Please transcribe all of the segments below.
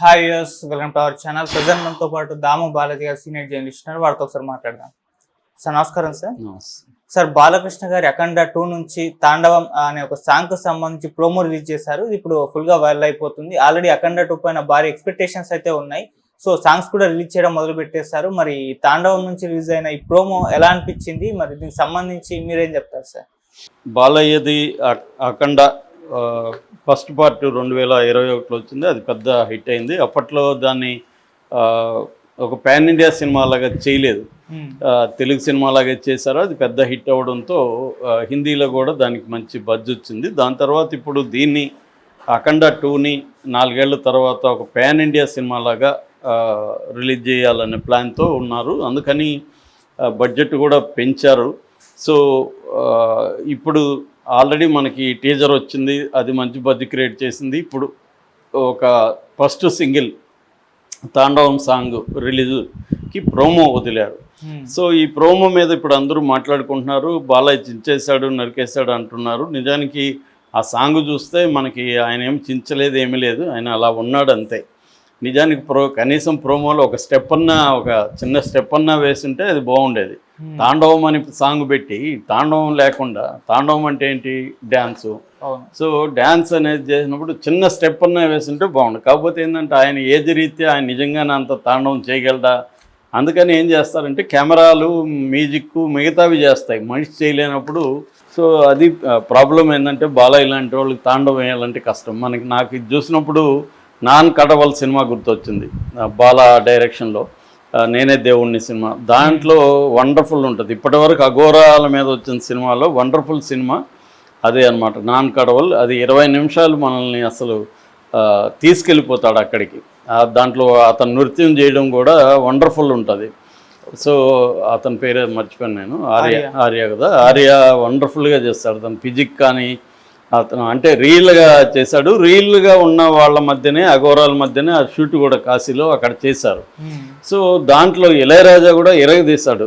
Hi use welcome to our channel present మనతో పాటు దాము బాలాజీ గారు సీనియర్ జర్నలిస్ట్ ఉన్నారు. వారితో ఒకసారి మాట్లాడదాం. సార్ నమస్కారం సార్ సార్ బాలకృష్ణ గారి అఖండ టూ నుంచి తాండవం అనే ఒక సాంగ్కు సంబంధించి ప్రోమో రిలీజ్ చేశారు. ఇది ఇప్పుడు ఫుల్గా వైరల్ అయిపోతుంది. ఆల్రెడీ అఖండ టూ పైన భారీ ఎక్స్పెక్టేషన్స్ అయితే ఉన్నాయి. సో సాంగ్స్ కూడా రిలీజ్ చేయడం మొదలు పెట్టేశారు. మరి తాండవం నుంచి రిలీజ్ అయిన ఈ ప్రోమో ఎలా అనిపించింది? మరి దీనికి సంబంధించి మీరేం చెప్తారు సార్ బాలయ్యది అఖండ ఫస్ట్ పార్ట్ రెండు వేల ఇరవై ఒకటిలో వచ్చింది అది పెద్ద హిట్ అయింది. అప్పట్లో దాన్ని ఒక పాన్ ఇండియా సినిమా లాగా చేయలేదు తెలుగు సినిమా లాగా చేశారు అది పెద్ద హిట్ అవ్వడంతో హిందీలో కూడా దానికి మంచి బజ్ వచ్చింది. దాని తర్వాత ఇప్పుడు దీన్ని అఖండ టూని నాలుగేళ్ళ తర్వాత ఒక పాన్ ఇండియా సినిమా లాగా రిలీజ్ చేయాలనే ప్లాన్తో ఉన్నారు. అందుకని బడ్జెట్ కూడా పెంచారు. సో ఇప్పుడు ఆల్రెడీ మనకి టీజర్ వచ్చింది అది మంచి బడ్జెట్ క్రియేట్ చేసింది. ఇప్పుడు ఒక ఫస్ట్ సింగిల్ తాండవం సాంగ్ రిలీజ్కి ప్రోమో వదిలారు. సో ఈ ప్రోమో మీద ఇప్పుడు అందరూ మాట్లాడుకుంటున్నారు. బాలయ్య చించేశాడు నరికేశాడు అంటున్నారు. నిజానికి ఆ సాంగ్ చూస్తే మనకి ఆయన ఏం చించలేదు ఏమీ లేదు. ఆయన అలా ఉన్నాడు అంతే. నిజానికి ప్రో కనీసం ప్రోమోలో ఒక స్టెప్ అన్నా ఒక చిన్న స్టెప్ అన్నా వేసుంటే అది బాగుండేది. తాండవం అని సాంగ్ పెట్టి తాండవం లేకుండా తాండవం అంటే ఏంటి? డ్యాన్సు. సో డ్యాన్స్ అనేది చేసినప్పుడు చిన్న స్టెప్ అన్నా వేస్తుంటే బాగుండు. కాకపోతే ఏంటంటే ఆయన ఏజ్ రీత్యా ఆయన నిజంగానే అంత తాండవం చేయగలడా? అందుకని ఏం చేస్తారంటే కెమెరాలు మ్యూజిక్ మిగతావి చేస్తాయి. మనిషి చేయలేనప్పుడు. సో అది ప్రాబ్లం ఏంటంటే బాల ఇలాంటి వాళ్ళకి తాండవం వేయాలంటే కష్టం. మనకి నాకు ఇది చూసినప్పుడు నాన్ కడవల్ సినిమా గుర్తొచ్చింది. బాల డైరెక్షన్లో. నేనే దేవుణ్ణి సినిమా. దాంట్లో వండర్ఫుల్ ఉంటుంది. ఇప్పటివరకు అఘోరాల మీద వచ్చిన సినిమాలో వండర్ఫుల్ సినిమా అదే అన్నమాట. నాన్ కడవల్ అది ఇరవై నిమిషాలు మనల్ని అసలు తీసుకెళ్ళిపోతాడు అక్కడికి. దాంట్లో అతను నృత్యం చేయడం కూడా వండర్ఫుల్ ఉంటుంది. సో అతని పేరే మర్చిపోయాను నేను. ఆర్య ఆర్య. ఆర్య కదా. ఆర్య వండర్ఫుల్గా చేస్తాడు. తను ఫిజిక్ కానీ అతను అంటే రీల్గా చేశాడు. రీల్గా ఉన్న వాళ్ళ మధ్యనే అఘోరాల మధ్యనే ఆ షూట్ కూడా కాశీలో అక్కడ చేశారు. సో దాంట్లో ఇళయరాజా కూడా ఎరగదీశాడు.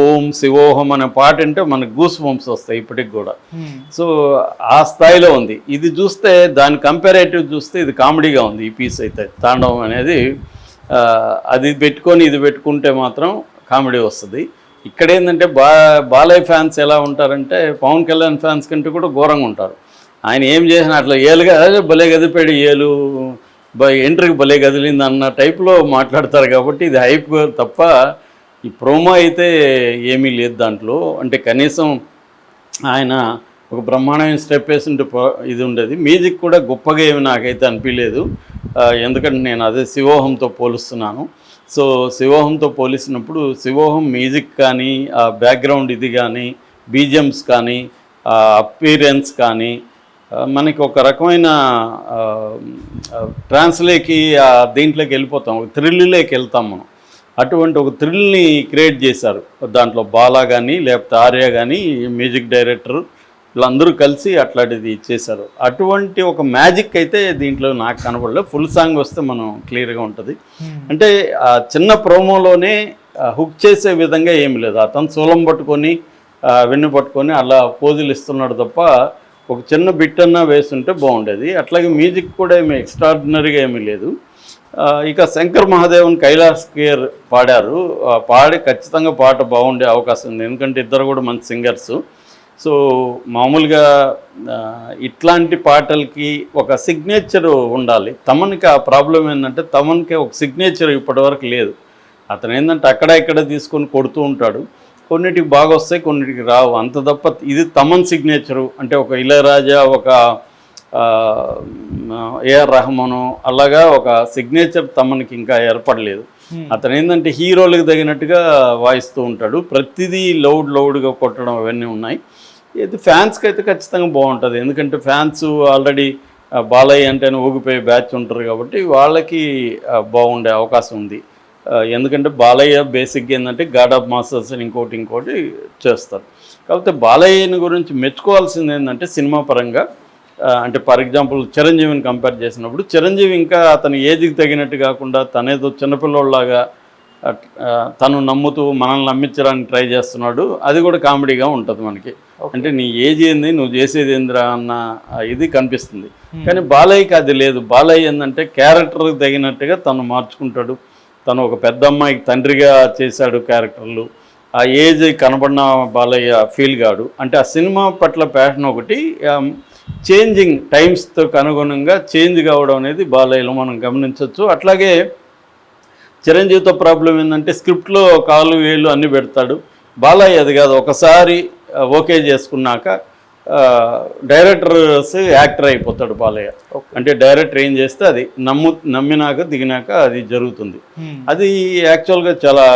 ఓం శివోహం అనే పాట అంటే మనకు గూస్ వంశ వస్తాయి ఇప్పటికి కూడా. సో ఆ స్థాయిలో ఉంది. ఇది చూస్తే దాని కంపారేటివ్ చూస్తే ఇది కామెడీగా ఉంది ఈ పీస్ అయితే. తాండవం అనేది అది పెట్టుకొని ఇది పెట్టుకుంటే మాత్రం కామెడీ వస్తుంది. ఇక్కడ ఏంటంటే బా బాలయ్య ఫ్యాన్స్ ఎలా ఉంటారంటే పవన్ కళ్యాణ్ ఫ్యాన్స్ కంటే కూడా ఘోరంగా ఉంటారు. ఆయన ఏం చేసినా అట్లా ఏలుగా భలే గదిపాడు ఏలు. బ ఎంట్రీకి భలే కదిలింది అన్న టైప్లో మాట్లాడతారు కాబట్టి ఇది హైప్ తప్ప ఈ ప్రోమో అయితే ఏమీ లేదు దాంట్లో. అంటే కనీసం ఆయన ఒక బ్రహ్మాండమైన స్టెప్ వేసింటే ఇది ఉండేది. మ్యూజిక్ కూడా గొప్పగా ఏమి నాకైతే అనిపించలేదు ఎందుకంటే నేను అదే శివోహంతో పోలుస్తున్నాను. సో శివోహంతో పోలిసినప్పుడు శివోహం మ్యూజిక్ కానీ ఆ బ్యాక్గ్రౌండ్ ఇది కానీ బీజిఎమ్స్ కానీ అపీరెన్స్ కానీ మనకి ఒక రకమైన ట్రాన్స్లేకి ఆ దీంట్లోకి వెళ్ళిపోతాం. ఒక థ్రిల్లోకి వెళ్తాం మనం. అటువంటి ఒక థ్రిల్ని క్రియేట్ చేశారు. దాంట్లో బాలా కానీ లేకపోతే ఆర్య కానీ మ్యూజిక్ డైరెక్టర్ వీళ్ళందరూ కలిసి అట్లాంటిది చేశారు. అటువంటి ఒక మ్యాజిక్ అయితే దీంట్లో నాకు కనపడలేదు ఫుల్ సాంగ్ వస్తే మనం క్లియర్గా ఉంటుంది. అంటే ఆ చిన్న ప్రోమోలోనే హుక్ చేసే విధంగా ఏమి లేదు. అతను సోలం పట్టుకొని వెన్ను పట్టుకొని అలా పోజులు ఇస్తున్నాడు తప్ప ఒక చిన్న బిట్ అన్నా వేస్తుంటే బాగుండేది. అట్లాగే మ్యూజిక్ కూడా ఏమి ఎక్స్ట్రాడినరీగా ఏమీ లేదు. ఇక శంకర్ మహాదేవన్ కైలాస్ కేర్ పాడారు. పాడి ఖచ్చితంగా పాట బాగుండే అవకాశం ఉంది. ఎందుకంటే ఇద్దరు కూడా మంచి సింగర్స్. సో మామూలుగా ఇట్లాంటి పాటలకి ఒక సిగ్నేచర్ ఉండాలి. తమన్కి ఆ ప్రాబ్లం ఏంటంటే తమన్కి ఒక సిగ్నేచర్ ఇప్పటివరకు లేదు. అతను ఏంటంటే అక్కడ ఇక్కడ తీసుకొని కొడుతూ ఉంటాడు. కొన్నిటికి బాగా వస్తాయి కొన్నిటికి రావు. అంత తప్ప ఇది తమన్ సిగ్నేచరు అంటే ఒక ఇళయరాజా ఒక ఏఆర్ రెహమాను అలాగా ఒక సిగ్నేచర్ తమనికి ఇంకా ఏర్పడలేదు. అతను ఏంటంటే హీరోలకు తగినట్టుగా వాయిస్తూ ఉంటాడు. ప్రతిదీ లౌడ్ లౌడ్గా కొట్టడం అవన్నీ ఉన్నాయి. ఇది ఫ్యాన్స్కి అయితే ఖచ్చితంగా బాగుంటుంది. ఎందుకంటే ఫ్యాన్స్ ఆల్రెడీ బాలయ్య అంటేనే ఊగిపోయే బ్యాచ్ ఉంటారు కాబట్టి వాళ్ళకి బాగుండే అవకాశం ఉంది. ఎందుకంటే బాలయ్య బేసిక్గా ఏంటంటే గాడ్ ఆఫ్ మాస్టర్స్ అని ఇంకోటి ఇంకోటి చేస్తారు. కాకపోతే బాలయ్యని గురించి మెచ్చుకోవాల్సింది ఏంటంటే సినిమా పరంగా అంటే ఫర్ ఎగ్జాంపుల్ చిరంజీవిని కంపేర్ చేసినప్పుడు చిరంజీవి ఇంకా అతని ఏజ్కి తగినట్టు కాకుండా తనేదో చిన్నపిల్లోళ్ళలాగా తను నమ్ముతూ మనల్ని నమ్మించడానికి ట్రై చేస్తున్నాడు. అది కూడా కామెడీగా ఉంటుంది మనకి. అంటే నీ ఏజ్ ఏంది నువ్వు చేసేది ఏందిరా అన్న ఇది కనిపిస్తుంది. కానీ బాలయ్యకి అది లేదు. బాలయ్య ఏంటంటే క్యారెక్టర్కి తగినట్టుగా తను మార్చుకుంటాడు. తను ఒక పెద్ద అమ్మాయికి తండ్రిగా చేశాడు క్యారెక్టర్లు. ఆ ఏజ్ కనబడిన బాలయ్య ఫీల్ కాడు అంటే ఆ సినిమా పట్ల ప్యాషన్ ఒకటి చేంజింగ్ టైమ్స్తో అనుగుణంగా చేంజ్ కావడం అనేది బాలయ్యలో మనం గమనించవచ్చు. అట్లాగే చిరంజీవితో ప్రాబ్లం ఏంటంటే స్క్రిప్ట్లో కాలు వేలు అన్నీ పెడతాడు. బాలయ్య అది కాదు ఒకసారి ఓకే చేసుకున్నాక డైరెక్టర్స్ యాక్టర్ అయిపోతాడు బాలయ్య. అంటే డైరెక్టర్ ఏం చేస్తే అది నమ్ము నమ్మినాక దిగినాక అది జరుగుతుంది. Hmm. అది యాక్చువల్గా చాలా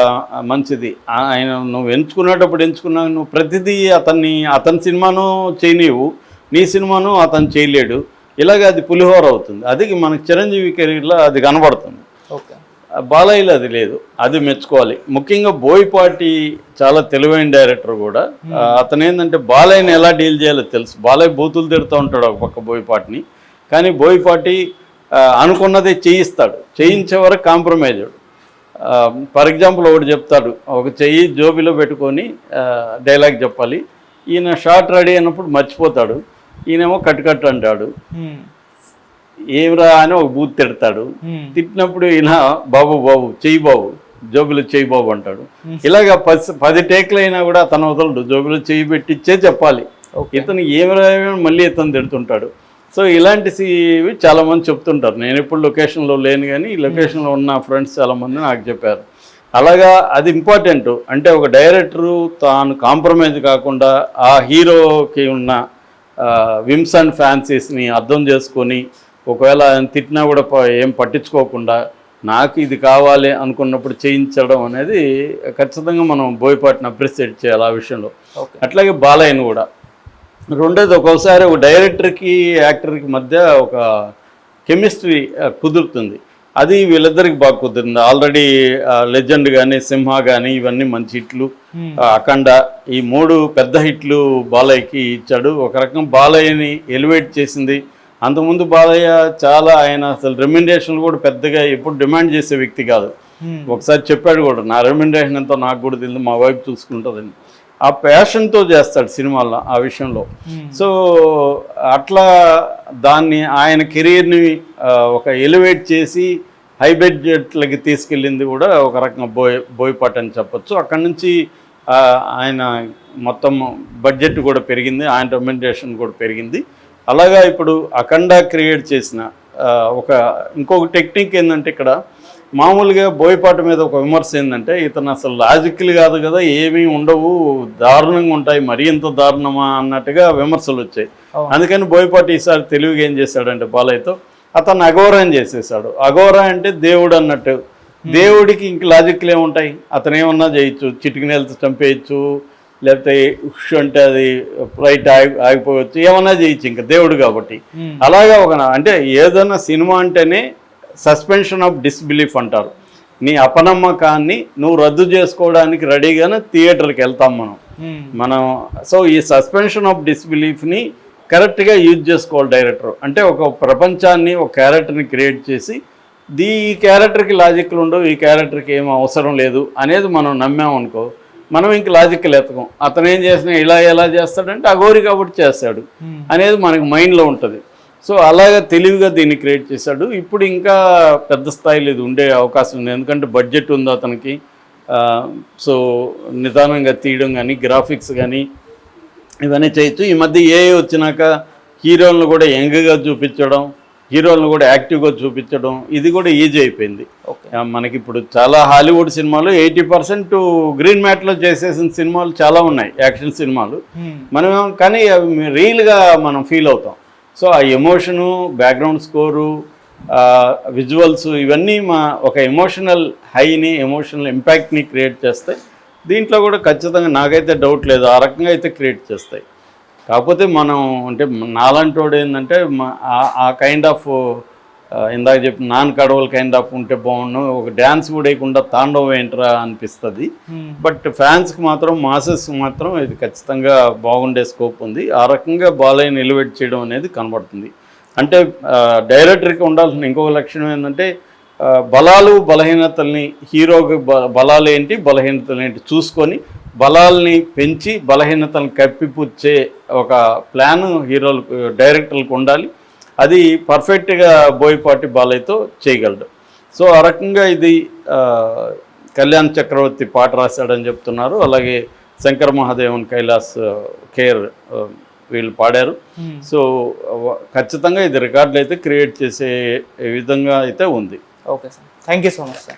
మంచిది. ఆయన నువ్వు ఎంచుకునేటప్పుడు ఎంచుకున్నా నువ్వు ప్రతిదీ అతన్ని అతని సినిమాను చేయనీవు నీ సినిమాను అతను చేయలేడు. ఇలాగ అది పులిహోర అవుతుంది. అది మనకి చిరంజీవి కెరీర్లో అది కనబడుతుంది. ఓకే బాలయ్యలో అది లేదు అది మెచ్చుకోవాలి. ముఖ్యంగా బోయపాటి చాలా తెలివైన డైరెక్టర్ కూడా. అతను ఏంటంటే బాలయ్యని ఎలా డీల్ చేయాలో తెలుసు. బాలయ్య బూతులు తిడుతూ ఉంటాడు ఒక పక్క బోయపాటిని. కానీ బోయపాటి అనుకున్నదే చేయిస్తాడు. చేయించే వరకు కాంప్రమైజ్ ఫర్ ఎగ్జాంపుల్ ఒకటి చెప్తాడు. ఒక చెయ్యి జోబిలో పెట్టుకొని డైలాగ్ చెప్పాలి. ఈయన షార్ట్ రెడీ అయినప్పుడు మర్చిపోతాడు. ఈయనేమో కట్ కట్ అంటాడు. ఏమిరా అని ఒక బూత్ తిడతాడు. తిట్టినప్పుడు ఈయన బాబు బాబు చెయ్యి బాబు జోబులు చెయ్యి బాబు అంటాడు. ఇలాగ పది పది టేక్లు అయినా కూడా అతను వదలడు. జోబులు చెయ్యి పెట్టిచ్చే చెప్పాలి. ఇతను ఏమి రాయమో మళ్ళీ ఇతను తిడుతుంటాడు. సో ఇలాంటి ఇవి చాలా మంది చెప్తుంటారు. నేను ఇప్పుడు లొకేషన్లో లేను కానీ ఈ లొకేషన్లో ఉన్న ఫ్రెండ్స్ చాలా మంది నాకు చెప్పారు. అలాగా అది ఇంపార్టెంట్. అంటే ఒక డైరెక్టరు తాను కాంప్రమైజ్ కాకుండా ఆ హీరోకి ఉన్న విమ్స్ అండ్ ఫ్యాన్సీస్ని అర్థం చేసుకొని ఒకవేళ ఆయన తిట్టినా కూడా ఏం పట్టించుకోకుండా నాకు ఇది కావాలి అనుకున్నప్పుడు చేయించడం అనేది ఖచ్చితంగా మనం బోయపాటిని అప్రిసియేట్ చేయాలి ఆ విషయంలో. అట్లాగే బాలయ్యను కూడా. రెండోది ఒక్కోసారి ఒక డైరెక్టర్కి యాక్టర్కి మధ్య ఒక కెమిస్ట్రీ కుదురుతుంది. అది వీళ్ళిద్దరికి బాగా కుదిరింది ఆల్రెడీ లెజెండ్ కానీ సింహ కానీ ఇవన్నీ మంచి హిట్లు. అఖండ ఈ మూడు పెద్ద హిట్లు బాలయ్యకి ఇచ్చాడు. ఒక రకం బాలయ్యని ఎలివేట్ చేసింది. అంతకుముందు బాలయ్య చాలా ఆయన అసలు రెమ్యునరేషన్లు కూడా పెద్దగా ఎప్పుడు డిమాండ్ చేసే వ్యక్తి కాదు. Hmm. ఒకసారి చెప్పాడు కూడా నా రెమ్యునరేషన్ ఎంతో నాకు కూడా తెలియదు మా వైపు చూసుకుంటుందని. ఆ ప్యాషన్తో చేస్తాడు సినిమాల్లో ఆ విషయంలో. Hmm. సో అట్లా దాన్ని ఆయన కెరీర్ని ఒక ఎలివేట్ చేసి హై బడ్జెట్లకి తీసుకెళ్ళింది కూడా ఒక రకంగా బోయ్ బోయపాట్ అని చెప్పొచ్చు. అక్కడి నుంచి ఆయన మొత్తం బడ్జెట్ కూడా పెరిగింది ఆయన రెమ్యునరేషన్ కూడా పెరిగింది. అలాగా ఇప్పుడు అఖండ క్రియేట్ చేసిన ఒక ఇంకొక టెక్నిక్ ఏంటంటే ఇక్కడ మామూలుగా బోయపాటి మీద ఒక విమర్శ ఏంటంటే ఇతను అసలు లాజికల్ కాదు కదా ఏమీ ఉండవు దారుణంగా ఉంటాయి మరీ ఎంత దారుణమా అన్నట్టుగా విమర్శలు వచ్చాయి. అందుకని బోయపాటి ఈసారి తెలుగుగా ఏం చేశాడంటే బాలయ్యతో అతను అఘోరం చేసేసాడు అఘోరా అంటే దేవుడు అన్నట్టు. దేవుడికి ఇంక లాజిక్లు ఏముంటాయి అతను ఏమన్నా చేయొచ్చు చిటికినేలతో చంపేయచ్చు లేకపోతే ఉష్ అంటే అది ఫ్లైట్ ఆగి ఆగిపోవచ్చు. ఏమన్నా చేయొచ్చు ఇంకా దేవుడు కాబట్టి. అలాగా ఒక అంటే ఏదైనా సినిమా అంటేనే సస్పెన్షన్ ఆఫ్ డిస్బిలీఫ్ అంటారు. నీ అపనమ్మకాన్ని నువ్వు రద్దు చేసుకోవడానికి రెడీగానే థియేటర్కి వెళ్తాం మనం. మనం సో ఈ సస్పెన్షన్ ఆఫ్ డిస్బిలీఫ్ని కరెక్ట్గా యూజ్ చేసుకోవాలి డైరెక్టర్. అంటే ఒక ప్రపంచాన్ని ఒక క్యారెక్టర్ని క్రియేట్ చేసి దీ ఈ క్యారెక్టర్కి లాజిక్లు ఉండవు ఈ క్యారెక్టర్కి ఏం అవసరం లేదు అనేది మనం నమ్మామనుకో మనం ఇంక లాజిక్లు ఎత్తకం అతను ఏం చేసినా ఇలా ఎలా చేస్తాడంటే అఘోరి కాబట్టి చేస్తాడు. Hmm. అనేది మనకి మైండ్లో ఉంటుంది. సో అలాగా తెలివిగా దీన్ని క్రియేట్ చేశాడు. ఇప్పుడు ఇంకా పెద్ద స్థాయిలో ఇది ఉండే అవకాశం ఉంది. ఎందుకంటే బడ్జెట్ ఉంది అతనికి. సో నిదానంగా తీయడం కానీ గ్రాఫిక్స్ కానీ ఇవన్నీ చేయొచ్చు. ఈ మధ్య ఏ వచ్చినాక హీరోలను కూడా యంగ్గా చూపించడం హీరోలను కూడా యాక్టివ్గా చూపించడం ఇది కూడా ఈజీ అయిపోయింది. మనకి ఇప్పుడు చాలా హాలీవుడ్ సినిమాలు ఎయిటీ పర్సెంట్ గ్రీన్ మ్యాట్లో చేసేసిన సినిమాలు చాలా ఉన్నాయి యాక్షన్ సినిమాలు. మనం కానీ అవి రియల్గా మనం ఫీల్ అవుతాం. సో ఆ ఎమోషను బ్యాక్గ్రౌండ్ స్కోరు విజువల్స్ ఇవన్నీ మా ఒక ఎమోషనల్ హైని ఎమోషనల్ ఇంపాక్ట్ని క్రియేట్ చేస్తాయి. దీంట్లో కూడా ఖచ్చితంగా నాకైతే డౌట్ లేదు ఆ రకంగా అయితే క్రియేట్ చేస్తాయి. కాకపోతే మనం అంటే నాలంటోడు ఏంటంటే ఆ- కైండ్ ఆఫ్ ఇందాక చెప్పి నాన్ కడవల్ కైండ్ ఆఫ్ ఉంటే బాగుండు. ఒక డ్యాన్స్ కూడా వేయకుండా తాండవం ఏంట్రా అనిపిస్తుంది. Hmm. బట్ ఫ్యాన్స్కి మాత్రం మాసెస్ మాత్రం ఇది ఖచ్చితంగా బాగుండే స్కోప్ ఉంది. ఆ రకంగా బాలయ్యని ఎలివేట్ చేయడం అనేది కనబడుతుంది. అంటే డైరెక్టర్కి ఉండాల్సిన ఇంకొక లక్షణం ఏంటంటే బలాలు బలహీనతల్ని హీరోకి బ బలాలు ఏంటి బలహీనతలు ఏంటి చూసుకొని బలాల్ని పెంచి బలహీనతలను కప్పిపుచ్చే ఒక ప్లాన్ హీరోలకు డైరెక్టర్లకు ఉండాలి. అది పర్ఫెక్ట్గా బోయపాటి బాలయ్యతో చేయగలడు. సో ఆ రకంగా ఇది కళ్యాణ్ చక్రవర్తి పాట రాశాడని చెప్తున్నారు. అలాగే శంకర్ మహాదేవన్ కైలాస్ కేర్ వీళ్ళు పాడారు. సో ఖచ్చితంగా ఇది రికార్డులు అయితే క్రియేట్ చేసే విధంగా అయితే ఉంది. Okay sir. Thank you so much sir.